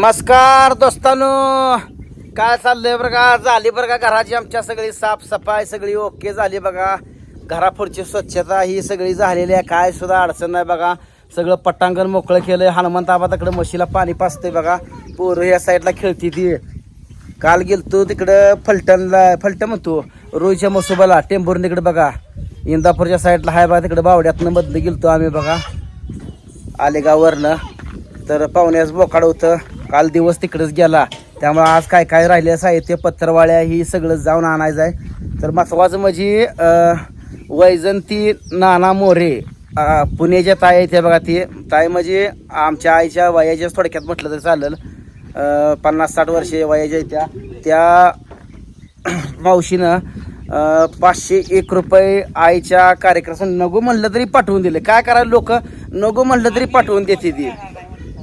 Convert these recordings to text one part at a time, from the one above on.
नमस्कार दोस्तानो. काय चाललंय बरं का? झाली बरं का घराची आमच्या सगळी साफसफाई सगळी ओके झाली बघा. घरापुढची स्वच्छता ही सगळी झालेली आहे. काय सुद्धा अडचण नाही बघा. सगळं पटांगण मोकळं केलं हनुमंत तिकडं म्हशीला पाणी पाचतंय बघा. पोरं या साईडला खेळती ती. काल गेलतो तिकडं फलटणला फलटण म्हणतो रोईच्या मसोबाला तिकडे बघा. इंदापूरच्या साईडला हाय बघा तिकडे बावड्यातनं मधलं गेलतो आम्ही बघा. आलेगाववरनं. तर पाहुण्यास बोकाड होतं. काल दिवस तिकडेच गेला. त्यामुळे आज काय काय राहिले साहित्य पत्रवाळ्या ही सगळं जाऊन आणायचं आहे. तर महत्वाचं म्हणजे वैजंती नाना मोरे पुणेच्या पुण्याच्या ताई आहेत त्या बघा ती. ताई म्हणजे आमच्या आईच्या वयाच्याच थोडक्यात म्हटलं तर चालेल. पन्नास साठ वर्षे वयाच्या आहेत त्या. त्या मावशीनं पाचशे एक रुपये आईच्या कार्यक्रमात नको म्हणलं तरी पाठवून दिले. काय करायला लोक? नको म्हणलं तरी पाठवून देते ती.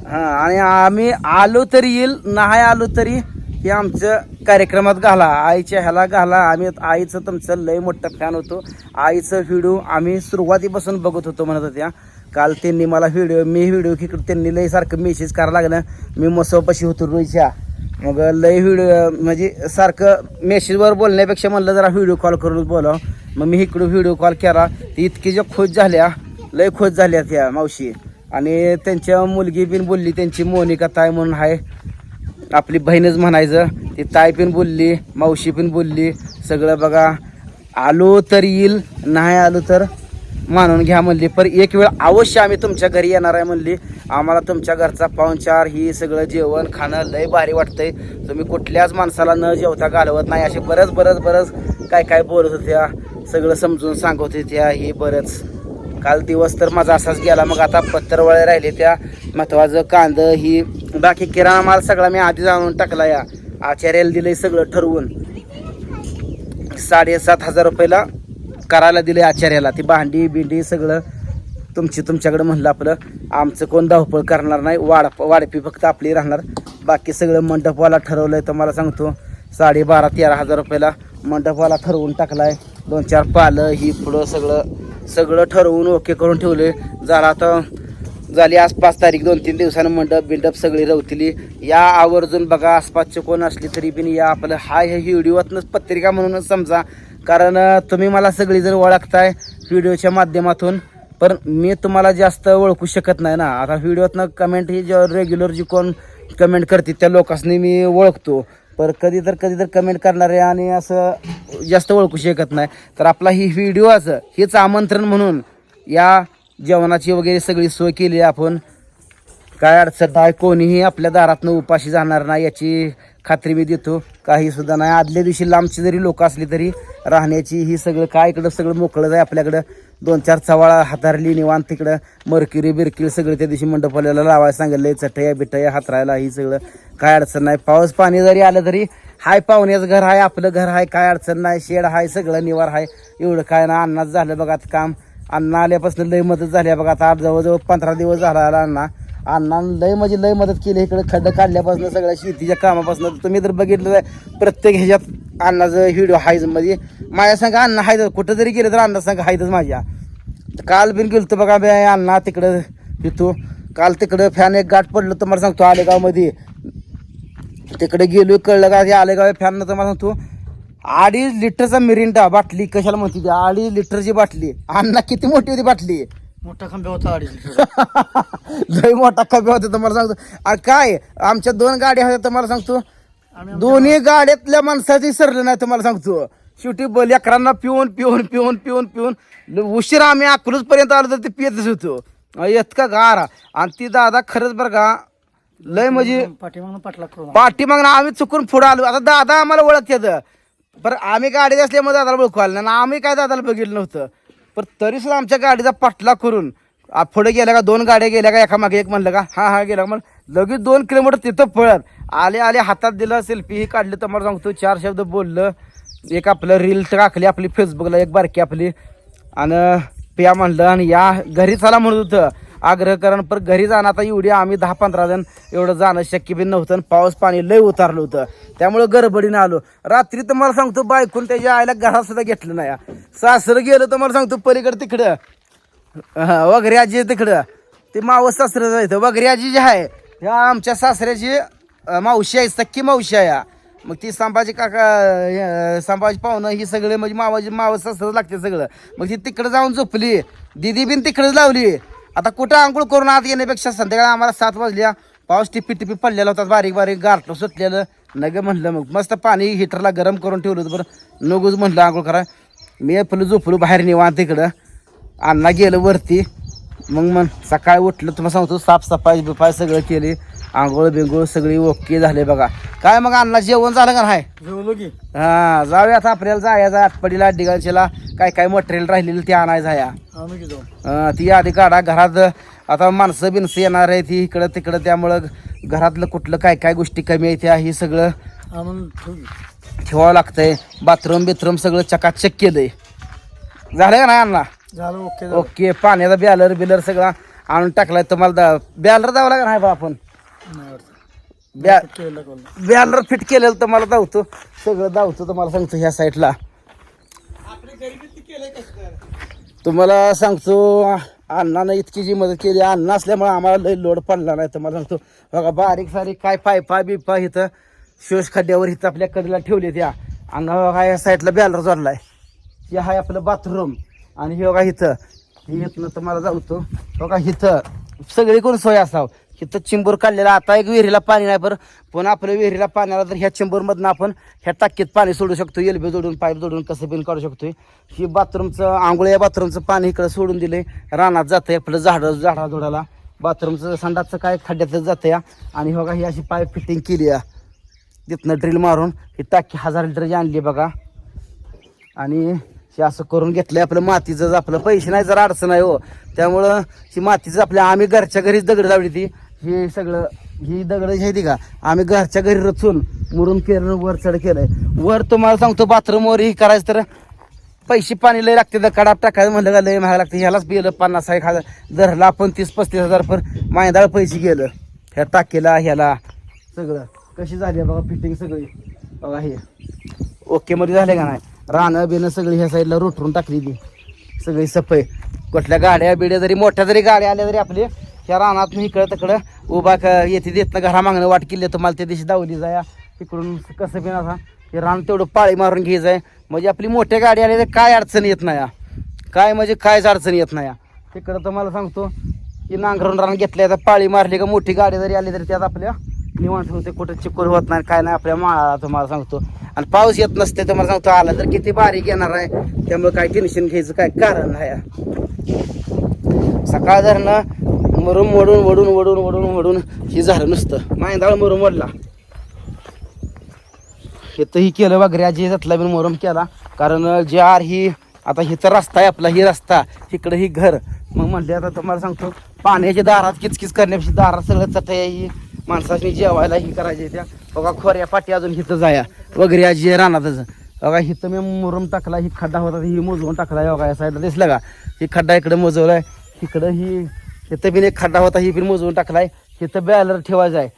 हां आणि आम्ही आलो तरी येईल नाही आलो तरी हे आमचं कार्यक्रमात घाला. आईच्या ह्याला घाला. आम्ही आईचं तुमचं लय मोठं फॅन होतो. आईचं व्हिडिओ आम्ही सुरुवातीपासून बघत होतो म्हणत होत्या. काल त्यांनी मला व्हिडिओ मी व्हिडिओ की त्यांनी लय सारखं मेसेज करायला लागलं. मी मसोपाशी होतो रोईच्या मग लय व्हिडिओ म्हणजे सारखं मेसेजवर बोलण्यापेक्षा म्हणलं जरा व्हिडिओ कॉल करून बोलावं. मग मी इकडून व्हिडिओ कॉल केला. ती इतकी ज्या खोज झाल्या लय खोज झाल्या त्या मावशी. आणि त्यांच्या मुलगी पण बोलली त्यांची मोनिका ताय म्हणून आहे आपली बहीणच म्हणायचं ती ताय पण बोलली मावशी पण बोलली सगळं बघा. आलो तर येईल नाही आलो तर मानून घ्या म्हणली. पर एक वेळ अवश्य आम्ही तुमच्या घरी येणार आहे म्हणली. आम्हाला तुमच्या घरचा पाहुणचार ही सगळं जेवण खाणं लय भारी वाटतंय. तुम्ही कुठल्याच माणसाला न जेवता घालवत नाही. असे बरंच बरंच बरंच काय काय बोलत होत्या सगळं समजून सांगत होत्या हे बरंच. काल दिवस तर माझा असाच गेला. मग आता पत्रवळे राहिले त्या महत्वाचं कांदं ही. बाकी किराणा माल सगळा मी आधीच आणून टाकला या. आचार्याला दिलंय सगळं ठरवून. साडेसात हजार रुपयाला करायला दिले आचार्याला. ती भांडी बिंडी सगळं तुमची तुमच्याकडे म्हणलं आपलं. आमचं कोण धावपळ करणार नाही. वाड वाडपी फक्त आपली राहणार. बाकी सगळं मंडपवाला ठरवलंय तर मला सांगतो. साडेबारा तेरा हजार रुपयाला मंडपवाला ठरवून टाकलाय. दोन चार पालं ही पुढं सगळं. सगळं ठरवून ओके करून ठेवले. झालं आता झाली आज पाच तारीख दोन तीन दिवसानं मंडप बिंडप सगळी रवतली. या आवर्जून बघा आसपासचे कोण असली तरी बिन या आपलं हा हे व्हिडिओतनंच पत्रिका म्हणूनच समजा. कारण तुम्ही मला सगळी जर ओळखताय व्हिडिओच्या माध्यमातून. पण मी तुम्हाला जास्त ओळखू शकत नाही ना. आता व्हिडिओतनं कमेंट ही जे रेग्युलर जी कोण कमेंट करते त्या लोकांनी मी ओळखतो. पर कधी तर कधी तर कमेंट करणारे आणि असं जास्त ओळखू शकत नाही. तर आपला ही व्हिडिओचं हेच आमंत्रण म्हणून या जेवणाची वगैरे सगळी सोय केली आहे आपण. काय अडचण नाही कोणीही आपल्या दारातनं उपाशी जाणार नाही याची खात्री मी देतो. काही सुद्धा नाही. आदल्या दिवशी लांबची जरी लोक असली तरी राहण्याची ही सगळं काय इकडं सगळं मोकळं आहे. आपल्याकडं दोन चार चवाळा हातारली निवांत तिकडं मरकिरी बिरकिरी सगळं त्या दिवशी मंडपाल्याला लावायला सांगितलंय. चटया बिटया हातरायला ही सगळं काय अडचण नाही. पाऊस पाणी जरी आलं तरी हाय पाहुण्याचं घर आहे आपलं घर आहे काय अडचण नाही. शेड आहे सगळं निवार आहे एवढं काय ना अन्नाच झालं बघा आता काम. अण्णा आल्यापासून लय मदत झाली आहे बघा आता. जवळजवळ पंधरा दिवस झाला आला अण्णा. अण्णानं लय म्हणजे लय मदत केली इकडे खड्डं काढल्यापासून सगळ्या शेतीच्या कामापासून. तुम्ही जर बघितलं प्रत्येक ह्याच्यात अण्णाचं व्हिडिओ हायच मध्ये म्हणजे, माझ्या सांगा अण्णा हायच. कुठं जरी गेलं तर अण्णा सांगा हायतच माझ्या. काल बिन गेलो बघा बे अण्णा तिकडं तिथू काल तिकडं फॅन एक गाठ पडलं तुम्हाला सांगतो आलेगावमध्ये. तिकडे गेलो कळलं का ते आलेगाव फॅन तुम्हाला सांगतो. अडीच लिटरचा मिरिंडा बाटली कशाला म्हणते ती? अडीच लिटरची बाटली. अण्णा किती मोठी होती बाटली. मोठा होता अडीच लिटर. लय मोठा कमी होता तुम्हाला सांगतो. अरे काय आमच्या दोन गाड्या होत्या तुम्हाला सांगतो. आम्ही दोन्ही गाड्यातल्या माणसाची सरलं नाही तुम्हाला सांगतो. शेवटी ब- लेकरांना पिऊन पिऊन पिऊन पिऊन पिऊन ल- उशिरा आम्ही अकलूज पर्यंत आलो तर ते पितच होतो. अं, इतका गार. आणि ती दादा खरंच बरं का लय म्हणजे पाठीमागून पाठला करून पाठीमागनं आम्ही चुकून पुढे आलो. आता दादा आम्हाला ओळखतात. पण आम्ही गाडीत असल्यामुळे दादाला ओळखू आलं नाही. आणि आम्ही काय दादाला बघितलं नव्हतं. पण तरी सुद्धा आमच्या गाडीचा पाठला करून पुढे गेल्या का दोन गाड्या गेल्या का एका मागे एक म्हणलं का हा हा गेला मग लगेच दोन किलोमीटर तिथं पळत आले आले हातात दिलं सेल्फी ही काढली तर मला सांगतो चार शब्द बोललं. एक आपलं रील टाकली आपली फेसबुकला एक बारकी आपली. आणि पिया म्हणलं आणि या घरी चला म्हणत होतं. आग्रह करण पर घरी जाणं आता एवढी आम्ही दहा पंधरा जण एवढं जाणं शक्य बी नव्हतं आणि पाऊस पाणी लय उतारलं होतं. त्यामुळं गडबडीनं आलो. रात्री तर मला सांगतो बायकून त्याच्या आईला घरात सुद्धा घेतलं नाही. सासरं गेलं तर मला सांगतो पलीकडे तिकडं. हा, वगैरे आजी तिकडं. ते मावस सासरं जायचं वगैरे आजी जी आहे ह्या आमच्या सासऱ्याची मावशी आहे सख्खी मावशी आहे. मग ती संभाजी काका संभाजी पाहुणं ही सगळे म्हणजे मावाजी मावस सासरं लागते सगळं. मग ती तिकडं जाऊन झोपली. दिदी बिन तिकडंच लावली. आता कुठं आंघोळ करून आत येण्यापेक्षा संध्याकाळी आम्हाला सात वाजल्या. पाऊस टिपी टिपी पडलेला होता बारीक बारीक गारटलं सुटलेलं. नग म्हणलं मग मस्त पाणी हिटरला गरम करून ठेवलं होतं बरं. नगूच म्हणलं आंघोळ करा. मी फुलं झोपलो बाहेर निवांत तिकडं अण्णा गेलं वरती. मग मग सकाळी उठलं तुम्हाला सांगतो साफसफाई बिफाई सगळं केली. आंघोळ बिंघोळ सगळी ओके झाले बघा. काय मग अण्णा जेवण झालं का नाही? जेवलो की. हा जाऊया आता आपल्याला जायचं आटपडीला अड्डिगांचीला काय काय मटेरियल राहिलेलं ते आणायचं अं, ती आधी काढा घरात. आता माणसं बिनसं येणार आहे ती इकडं तिकडं. त्यामुळं घरातलं कुठलं काय काय गोष्टी कमी आहे त्या हे सगळं. ठेवावं लागतंय. बाथरूम बिथरूम सगळं चकाचक केलंय. झालं का नाही अण्णा? झालं ओके. ओके पाण्याचा बॅलर बिलर सगळा आणून टाकलाय. तुम्हाला बॅलर द्यावं लागेल नाही बा आपण. बॅ. बॅलर फिट केलेलं तुम्हाला धावतो. सगळं धावतो तुम्हाला सांगतो ह्या साईडला. तुम्हाला सांगतो अण्णानं इतकी जी मदत केली अण्णा असल्यामुळे आम्हाला लई लोड पडला नाही तुम्हाला सांगतो बघा बारीक सारीक काय पायपा बिपा इथं शोष खड्ड्यावर इथं आपल्या कडीला ठेवले त्या अण्णा बघा या साईडला बॅलर जोडलाय. हे आहे आपलं बाथरूम. आणि हे बघा इथं. हे इथनं तुम्हाला जाऊतो बघा इथं. सगळी कोण सोय असावं. इथं चिंबूर काढलेला आता एक विहिरीला पाणी नाही बरं. पण आपल्या विहिरीला पाण्याला तर ह्या चिंबूरमधनं आपण ह्या टाकीत पाणी सोडू शकतो एलबी जोडून पाईप जोडून कसं बिन काढू शकतो ही बाथरूमचं आंघोळ या बाथरूमचं पाणी इकडं सोडून दिले रानात जातं आपलं झाडं झाडा झोडाला बाथरूमचं संडासचं काय खड्ड्यातच जातं या आणि हो बघा ही अशी पाईप फिटिंग केली आहे तिथनं ड्रिल मारून ही टाकी हजार लिटरची आणली बघा. आणि हे असं करून घेतलंय आपलं मातीचं आपलं पैसे नाही जरा अडचण आहे हो. त्यामुळं ही मातीचं आपल्या आम्ही घरच्या घरीच दगड लावली ती हे सगळं ही दगड जी आहे ती का? आम्ही घरच्या घरी रचून मुरून केलं वर चढ केलंय. वर तुम्हाला सांगतो बाथरूमवर ही करायचं तर पैसे पाणी लय लागते तर कडाप टाकायचं म्हणलं का लय महाग लागते. ह्यालाच गेलं पन्नास एक हजार धरला आपण तीस पस्तीस हजार पण मायदाळ पैसे गेलं. ह्या टाकीला ह्याला सगळं. कशी झाली आहे बघा फिटिंग सगळी. बघा हे. ओके मध्ये झाले का नाही? रानं बिनं सगळी ह्या साईडला रोटरून टाकली ती सगळी सफाई. कुठल्या गाड्या बिड्या जरी मोठ्या जरी गाड्या आल्या तरी आपली ह्या रानात इकडं तिकडं उभा क येते देत ना घरा मागणं वाट केली तुम्हाला त्या दिवशी दावली जाया इकडून कसं बिन असा हे रान तेवढं पाळी मारून घ्यायचं आहे म्हणजे आपली मोठ्या गाडी आली तर काय अडचण येत नाही या. काय म्हणजे कायच अडचण येत नाही या. तिकडं तुम्हाला सांगतो की नांगरून रान घेतल्या तर पाळी मारली का मोठी गाडी जरी आली तरी त्यात आपल्या निवांत होते कुठं चिकोर होत नाही काय नाही. आपल्या माळाला तुम्हाला सांगतो. आणि पाऊस येत नसते तुम्हाला सांगतो आला तर किती बारीक येणार आहे. त्यामुळे काय टेन्शन घ्यायचं काय कारण नाही सकाळ धरणं मरून वडून वडून वडून वडून वडून हे झालं नुसतं. मायंदाळ मरून वडला हे तर ही केलं वगैरे आजी त्यातला बी मोरम केला. कारण जे आर ही आता हिचा रस्ता आहे आपला ही रस्ता. इकडं ही घर. मग म्हणले आता तुम्हाला सांगतो पाण्याच्या दारात किचकिच करण्यापेक्षा दारात सगळं चटया ही. माणसाने जेवायला ही करायची त्या. बघा खोऱ्या पाठी अजून हिथं जाया. वगैरे आजी रानातच. बघा हिथं मी मुरम टाकला ही खड्डा होता ही मोजवून टाकला बघा या साईडला दिसलं का? ही खड्डा इकडे मोजवलाय. इकडं ही इथं बिन एक खड्डा होता ही बिन मोजून टाकलाय. इथं बॅलर ठेवायचा आहे.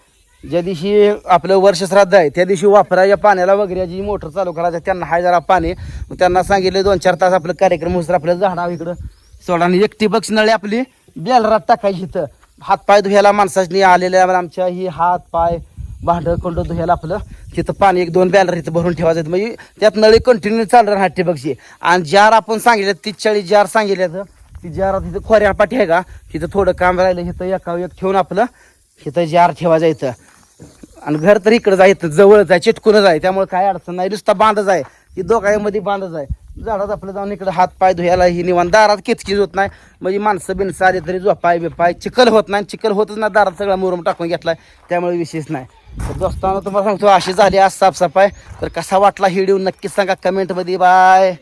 ज्या दिवशी आपलं वर्ष श्राद्ध आहे त्या दिवशी वापरायच्या पाण्याला वगैरे जी मोटर चालू करायचं त्यांना हाय जरा पाणी. मग त्यांना सांगितलं दोन चार तास आपलं कार्यक्रम होत आपलं झाडावं इकडं. सोडा आणि एक ठिबक नळी आपली बॅलरात टाकायची इथं. हातपाय धुयाला माणसाने आलेल्या आमच्या ही हात पाय भांडं कोंड धुयाला आपलं. तिथं पाणी एक दोन बॅलर इथं भरून ठेवायचं म्हणजे त्यात नळी कंटिन्यू चालणार राहणार ठिबकची आणि जार आपण सांगितलं तीस चाळीस जार सांगितल्याचं ती जार तिथं खोऱ्या पाठी आहे का? तिथं थोडं काम राहिलं इथं एका एक ठेवून आपलं इथं जार ठेवायचं इथं. आणि घर तर इकडं जायचं जवळच आहे चिटकूनच आहे. त्यामुळे काय अडचण नाही. नुसता बांधच आहे. ती दोघांमध्ये बांधच आहे. झाडात आपलं जाऊन इकडं हात पाय धुयाला ही निवांत. दारात किचकीच होत नाही. म्हणजे माणसं बिनसं आली तरी झोपाय बिपाय. चिखल होत नाही चिखल होतच नाही. दारात सगळा मुरम टाकून घेतलाय. त्यामुळे विशेष नाही. तर तुम्हाला सांगतो अशी झाली आज साफसफाई. तर कसा वाटला हिडिओ नक्कीच सांगा कमेंटमध्ये. बाय.